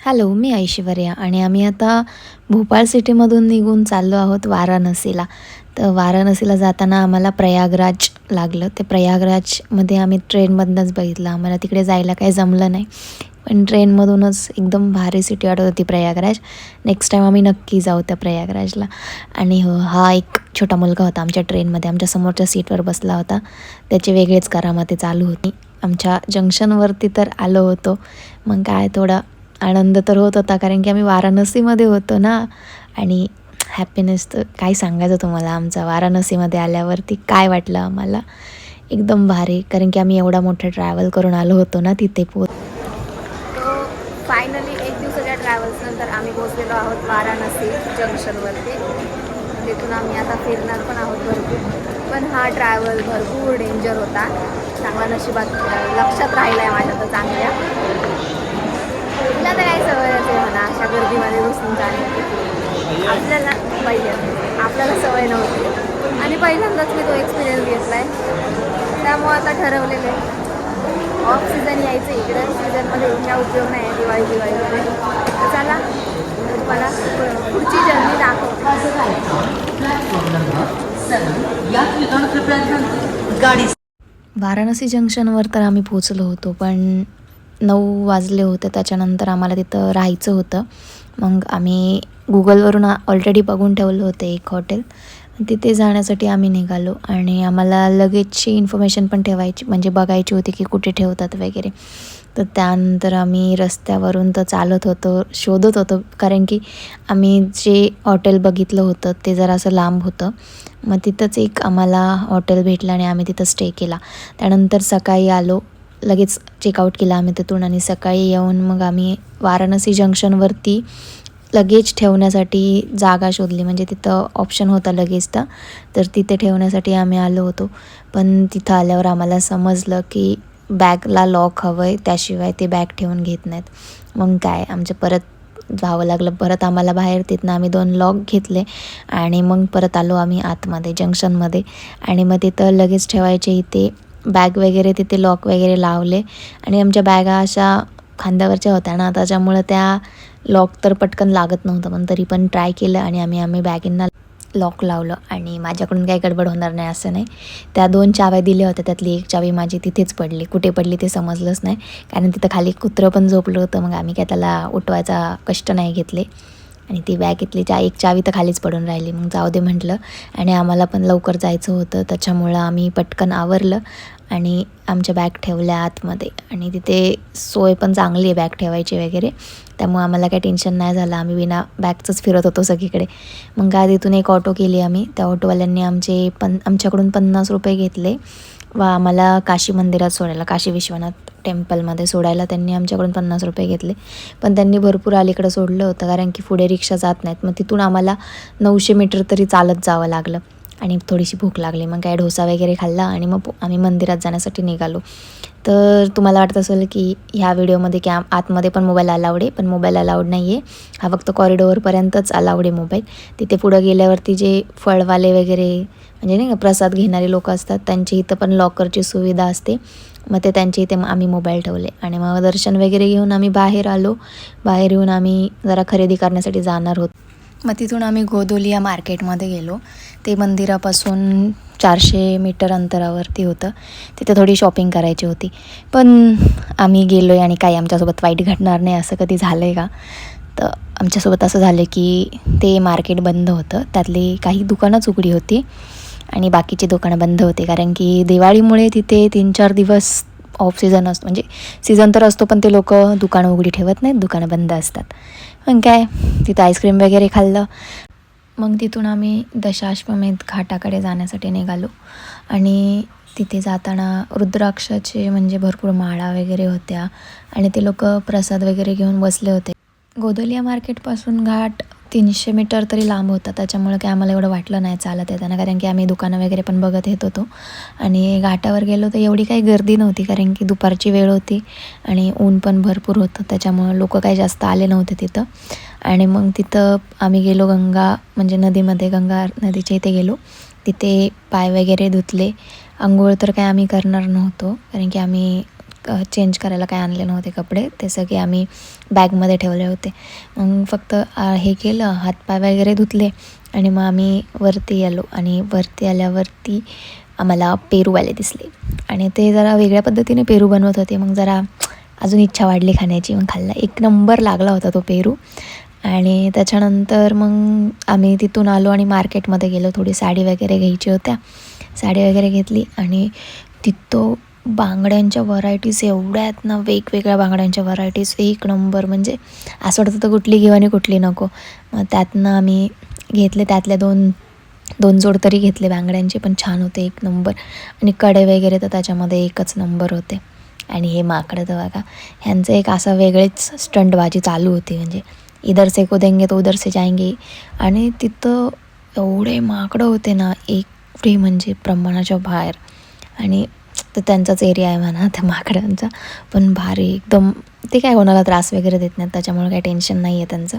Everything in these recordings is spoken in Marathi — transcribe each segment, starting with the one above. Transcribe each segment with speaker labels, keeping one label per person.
Speaker 1: हॅलो मी ऐश्वर्या आणि आम्ही आता भोपाळ सिटीमधून निघून चाललो आहोत वाराणसीला. तर वाराणसीला जाताना आम्हाला प्रयागराज लागलं. ते प्रयागराजमध्ये आम्ही ट्रेनमधनंच बघितलं. आम्हाला तिकडे जायला काही जमलं नाही. पण ट्रेनमधूनच एकदम भारी सिटी वाटत होती प्रयागराज. नेक्स्ट टाईम आम्ही नक्की जाऊ त्या प्रयागराजला. आणि हो हा एक छोटा मुलगा होता आमच्या ट्रेनमध्ये. आमच्या समोरच्या सीटवर बसला होता. त्याची वेगळीच करामती चालू होती. आमच्या जंक्शनवरती तर आलो होतो. मग काय थोडा आनंद तर होत होता कारण की आम्ही वाराणसीमध्ये होतो ना. आणि हॅपीनेस तर काय सांगायचं तुम्हाला आमचा वाराणसीमध्ये आल्यावरती काय वाटलं आम्हाला? एकदम भारी कारण की आम्ही एवढा मोठा ट्रॅव्हल करून आलो होतो ना तिथे पो
Speaker 2: फायनली एक दिवसाच्या ट्रॅव्हल्सनंतर आम्ही पोहोचलेलो आहोत वाराणसी जंक्शनवरती तिथून आम्ही आता फिरणार पण आहोत भरपूर पण हा ट्रॅव्हल भरपूर डेंजर होता. चांगला नशिबात लक्षात राहिला आहे माझ्या तर चांगल्या. तुला तर काय सवय असेल म्हणा अशा गर्दीमध्ये बसून जाणे. आपल्याला पहिले आपल्याला सवय नव्हती. आणि पहिल्यांदाच मी तो एक्सपिरियन्स घेतला आहे त्यामुळं आता ठरवलेलं आहे. ऑफ सीझन यायचं इकडं सीझनमध्ये इतका उपयोग नाही आहे दिवाळी दिवाळीमध्ये. तर चला तुम्हाला पुढची जर्नी दाखव
Speaker 3: गाडी
Speaker 1: वाराणसी जंक्शनवर तर आम्ही पोचलो होतो पण नऊ वाजले होते त्याच्यानंतर आम्हाला तिथं राहायचं होतं. मग आम्ही गुगलवरून ऑलरेडी बघून ठेवलं होतं एक हॉटेल तिथे जाण्यासाठी आम्ही निघालो आणि आम्हाला लगेचची इन्फॉर्मेशन पण ठेवायची म्हणजे बघायची होती की कुठे ठेवतात वगैरे. तर त्यानंतर आम्ही रस्त्यावरून तर चालत होतो शोधत होतो कारण की आम्ही जे हॉटेल बघितलं होतं ते जरासं लांब होतं. मग तिथंच एक आम्हाला हॉटेल भेटलं आणि आम्ही तिथं स्टे केला. त्यानंतर सकाळी आलो लगेच चेकआउट केला आम्ही तिथून आणि सकाळी येऊन मग आम्ही वाराणसी जंक्शनवरती लगेज ठेवण्यासाठी जागा शोधली. म्हणजे तिथं ऑप्शन होता लगेजचा तर तिथे ठेवण्यासाठी आम्ही आलो होतो. पण तिथं आल्यावर आम्हाला समजलं की बॅगला लॉक हवं आहे त्याशिवाय ते बॅग ठेवून घेत नाहीत. मग काय आमचं परत जावं लागलं. परत आम्हाला बाहेर तिथनं आम्ही दोन लॉक घेतले आणि मग परत आलो आम्ही आतमध्ये जंक्शनमध्ये. आणि मग तिथं लगेच ठेवायचे इथे बॅग वगैरे तिथे लॉक वगैरे लावले. आणि आमच्या बॅगा अशा खांद्यावरच्या होत्या ना त्याच्यामुळं त्या लॉक तर पटकन लागत नव्हतं पण तरी पण ट्राय केलं आणि आम्ही आम्ही बॅगींना लॉक लावलं. आणि माझ्याकडून काही गडबड होणार नाही असं नाही. त्या दोन चाव्या दिल्या होत्या त्यातली एक चावी माझी तिथेच पडली. कुठे पडली ते समजलंच नाही. कारण तिथं खाली कुत्रं पण झोपलं होतं मग आम्ही काय त्याला उठवायचा कष्ट नाही घेतले. आणि ती बॅगेतली चा एक चावी तर खालीच पडून राहिली. मग जाऊ दे म्हटलं. आणि आम्हाला पण लवकर जायचं होतं. त्याच्यामुळं आम्ही पटकन आवरलं आणि आमच्या बॅग ठेवल्या आतमध्ये. आणि तिथे सोय पण चांगली आहे बॅग ठेवायची वगैरे. त्यामुळे आम्हाला काही टेन्शन नाही झालं. आम्ही विना बॅगचंच फिरत होतो सगळीकडे. मग काय तिथून एक ऑटो केली आम्ही. त्या ऑटोवाल्यांनी आमचे पन आमच्याकडून पन्नास रुपये घेतले. व आम्हाला काशी मंदिरात सोडायला काशी विश्वनाथ टेम्पलमध्ये सोडायला त्यांनी आमच्याकडून पन्नास रुपये घेतले. पण त्यांनी भरपूर अलीकडं सोडलं होतं कारण की पुढे रिक्षा जात नाहीत. मग तिथून आम्हाला नऊशे मीटर तरी चालत जावं लागलं. आणि थोडीशी भूक लागली. मग काय डोसा वगैरे खाल्ला आणि मग आम्ही मंदिरात जाण्यासाठी निघालो. तर तुम्हाला वाटत असेल की ह्या व्हिडिओमध्ये की आतमध्ये पण मोबाईल अलाउड आहे पण मोबाईल अलाउड नाही आहे हा फक्त कॉरिडॉरपर्यंतच अलाउड आहे मोबाईल. तिथे पुढं गेल्यावरती जे फळवाले वगैरे म्हणजे नाही का प्रसाद घेणारे लोक असतात त्यांची इथं पण लॉकरची सुविधा असते. मग ते त्यांच्या इथे आम्ही मोबाईल ठेवले. आणि मग दर्शन वगैरे घेऊन आम्ही बाहेर आलो. बाहेर येऊन आम्ही जरा खरेदी करण्यासाठी जाणार होतो. मग तिथून आम्ही गोदोलिया मार्केटमध्ये गेलो. ते मंदिरापासून चारशे मीटर अंतरावरती होतं. तिथे थोडी शॉपिंग करायची होती. पण आम्ही गेलो आहे आणि काही आमच्यासोबत वाईट घडणार नाही असं कधी झालं आहे का? तर आमच्यासोबत असं झालं की ते मार्केट बंद होतं. त्यातली काही दुकानंच उघडी होती आणि बाकीची दुकानं बंद होती. कारण की दिवाळीमुळे तिथे तीन चार दिवस ऑफ सीझन असतो. म्हणजे सीझन तर असतो पण ते लोक दुकानं उघडी ठेवत नाहीत. दुकानं बंद असतात. पण काय तिथं आईस्क्रीम वगैरे खाल्लं. मग तिथून आम्ही दशाश्वमेध घाटाकडे जाण्यासाठी निघालो. आणि तिथे जाताना रुद्राक्षाचे म्हणजे भरपूर माळा वगैरे होत्या आणि ते लोक प्रसाद वगैरे घेऊन बसले होते. गोदलिया मार्केटपासून घाट तीनशे मीटर तरी लांब होता. त्याच्यामुळे काय आम्हाला एवढं वाटलं नाही चालत येताना कारण की आम्ही दुकानं वगैरे पण बघत येत होतो. आणि घाटावर गेलो तर एवढी काही गर्दी नव्हती कारण की दुपारची वेळ होती आणि ऊन पण भरपूर होतं. त्याच्यामुळं लोक काही जास्त आले नव्हते तिथं. आणि मग तिथं आम्ही गेलो गंगा म्हणजे नदीमध्ये गंगा नदीच्या इथे गेलो. तिथे पाय वगैरे धुतले. आंघोळ तर काय आम्ही करणार नव्हतो कारण की आम्ही चेंज करायला काय आणले नव्हते कपडे. ते सगळे आम्ही बॅगमध्ये ठेवले होते. मग फक्त हे केलं हातपाय वगैरे धुतले आणि मग आम्ही वरती आलो. आणि वरती आल्यावरती आम्हाला पेरूवाले दिसले. आणि ते जरा वेगळ्या पद्धतीने पेरू बनवत होते. मग जरा अजून इच्छा वाढली खाण्याची. मग खाल्ला. एक नंबर लागला होता तो पेरू. आणि त्याच्यानंतर मग आम्ही तिथून आलो आणि मार्केटमध्ये गेलो. थोडी साडी वगैरे घ्यायची होत्या. साडी वगैरे घेतली आणि तिथं बांगड्यांच्या व्हरायटीज एवढ्या आहेत ना वेगवेगळ्या बांगड्यांच्या व्हरायटीज एक नंबर म्हणजे असं वाटतं तर कुठली घेऊ आणि कुठली नको. मग त्यातनं आम्ही घेतले त्यातल्या दोन दोन जोड तरी घेतले बांगड्यांचे पण छान होते एक नंबर आणि कडे वगैरे तर त्याच्यामध्ये एकच नंबर होते. आणि हे माकडं तर बघा ह्यांचं एक असं वेगळीच स्टंटबाजी चालू होती. म्हणजे इधर से को देंगे तो उधर से जाएंगे। आणि तिथं एवढे माकडं होते ना एक फ्री म्हणजे प्रमाणाच्या बाहेर. आणि तर त्यांचाच एरिया आहे म्हणा त्या माकडांचा. पण भारी एकदम ते काय कोणाला त्रास वगैरे देत नाहीत त्याच्यामुळे काही टेन्शन नाही आहे त्यांचं.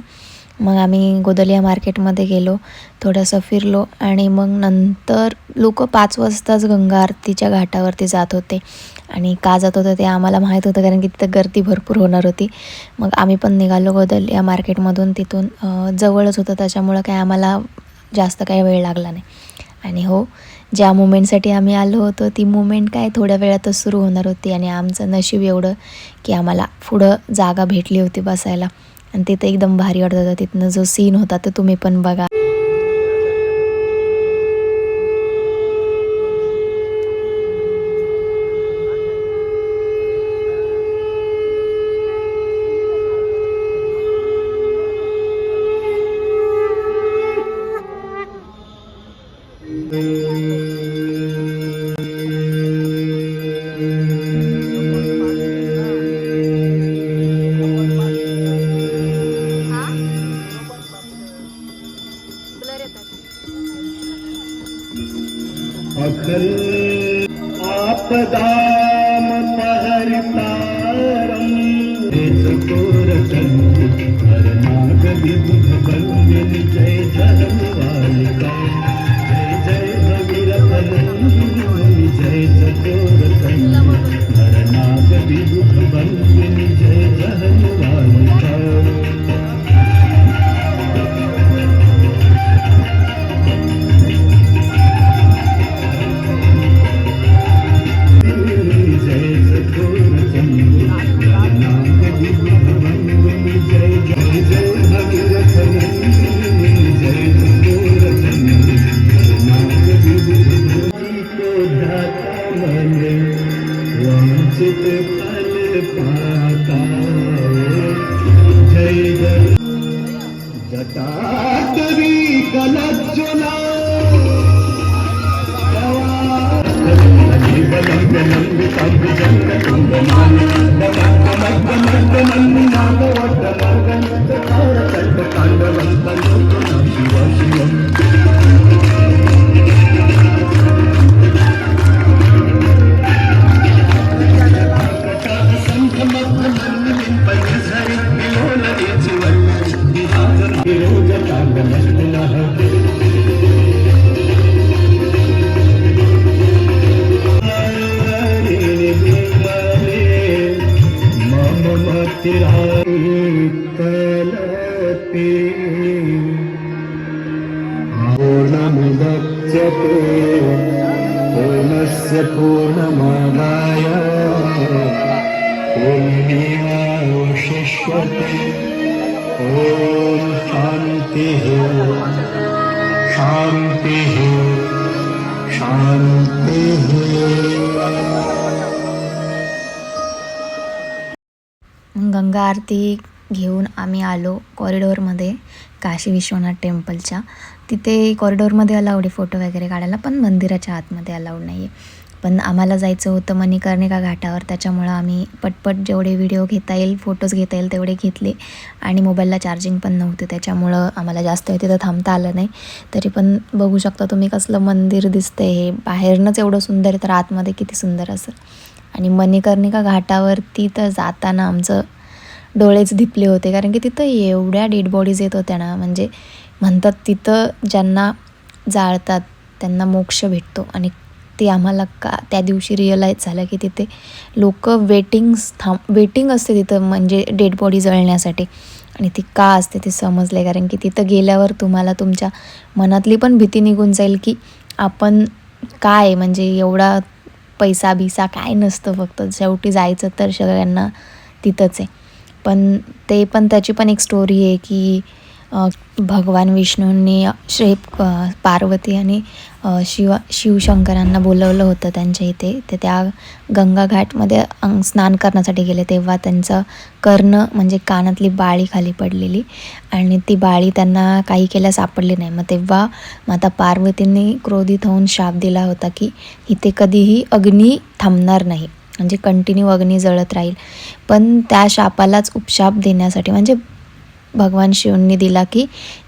Speaker 1: मग आम्ही गोदलिया मार्केटमध्ये गेलो थोडंसं फिरलो आणि मग नंतर लोक पाच वाजताच गंगा आरतीच्या घाटावरती जात होते. आणि का जात होतं ते आम्हाला माहीत होतं कारण की तिथं गर्दी भरपूर होणार होती. मग आम्ही पण निघालो गोदलिया मार्केटमधून. तिथून जवळच होतं. त्याच्यामुळं काय आम्हाला जास्त काही वेळ लागला नाही. आणि हो ज्या मुमेंटसाठी आम्ही आलो होतो ती मुमेंट काय थोड्या वेळातच सुरू होणार होती. आणि आमचं नशीब एवढं की आम्हाला पुढं जागा भेटली होती बसायला. आणि तिथं एकदम भारी वाटत होता. तिथनं जो सीन होता तो तुम्ही पण बघा.
Speaker 4: अखल आपदाम पहर तारम। देश को रचन हर नाग विभुज बंदन चैत पूर्णमुदच्यते पूर्णस्य पूर्णमादाय पूर्णमेवावशिष्यते ओम शान्तिः शान्तिः शान्तिः
Speaker 1: गंगा आरती घेऊन आम्ही आलो कॉरिडोरमध्ये काशी विश्वनाथ टेम्पलच्या. तिथे कॉरिडोरमध्ये अलाउड आहे फोटो वगैरे काढायला पण मंदिराच्या आतमध्ये अलाउड नाही आहे पण आम्हाला जायचं होतं मणिकर्णिका घाटावर. त्याच्यामुळं आम्ही पटपट जेवढे व्हिडिओ घेता येईल फोटोज घेता येईल तेवढे घेतले. आणि मोबाईलला चार्जिंग पण नव्हते. त्याच्यामुळं आम्हाला जास्त वेळ तिथं थांबता आलं नाही. तरी पण बघू शकता तुम्ही कसलं मंदिर दिसते हे. बाहेरनंच एवढं सुंदर आहे तर आतमध्ये किती सुंदर असेल आणि मणिकर्णिका घाटावरती तर जाताना आमचं डोळेच धिपले होते. कारण की तिथं एवढ्या डेड बॉडीज येत होत्या ना म्हणजे म्हणतात तिथं ज्यांना जाळतात त्यांना मोक्ष भेटतो. आणि ते आम्हाला का त्या दिवशी रिअलाईज झालं की तिथे लोक वेटिंग्स थांब वेटिंग असते तिथं म्हणजे डेड बॉडी जळण्यासाठी. आणि ती का असते ते समजले कारण की तिथं गेल्यावर तुम्हाला तुमच्या मनातली पण भीती निघून जाईल की आपण काय म्हणजे एवढा पैसा बिसा काय नसतं फक्त. शेवटी जायचं तर सगळ्यांना तिथंच आहे. पण ते पण त्याची पण एक स्टोरी आहे की भगवान विष्णूंनी श्री पार्वती आणि शिव शिवशंकरांना बोलवलं होतं त्यांच्या इथे. ते त्या गंगाघाटमध्ये अंग स्नान करण्यासाठी गेले. तेव्हा त्यांचं कर्ण म्हणजे कानातली बाळी खाली पडलेली आणि ती बाळी त्यांना काही केल्या सापडली नाही. मग तेव्हा माता पार्वतींनी क्रोधित होऊन शाप दिला होता की इथे कधीही अग्नी थांबणार नाही. म्हणजे कंटिन्यू अग्नी जळत राहील. पण त्या शापालाच उपशाप देण्यासाठी म्हणजे भगवान शिवांनी दिला की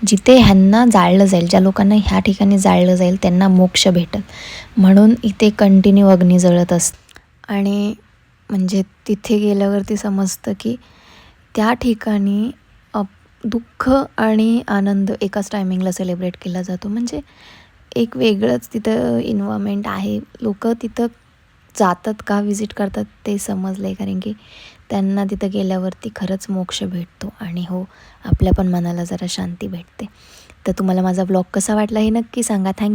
Speaker 1: जिथे ह्यांना जाळलं जाईल ज्या लोकांना ह्या ठिकाणी जाळलं जाईल त्यांना मोक्ष भेटेल. म्हणून इथे कंटिन्यू अग्नी जळत असत आणि म्हणजे तिथे गेल्यावरती समजतं की त्या ठिकाणी अप- दुःख आणि आनंद एकाच टायमिंगला सेलिब्रेट केला जातो. म्हणजे एक वेगळंच तिथं इन्व्हायरमेंट आहे. लोक तिथं जातात का विजिट करतात ते समजलं आहे कारण की त्यांना तिथं गेल्यावरती खरंच मोक्ष भेटतो आणि हो आपल्या पण मनाला जरा शांती भेटते. तर तुम्हाला माझा ब्लॉग कसा वाटला हे नक्की सांगा. थँक्यू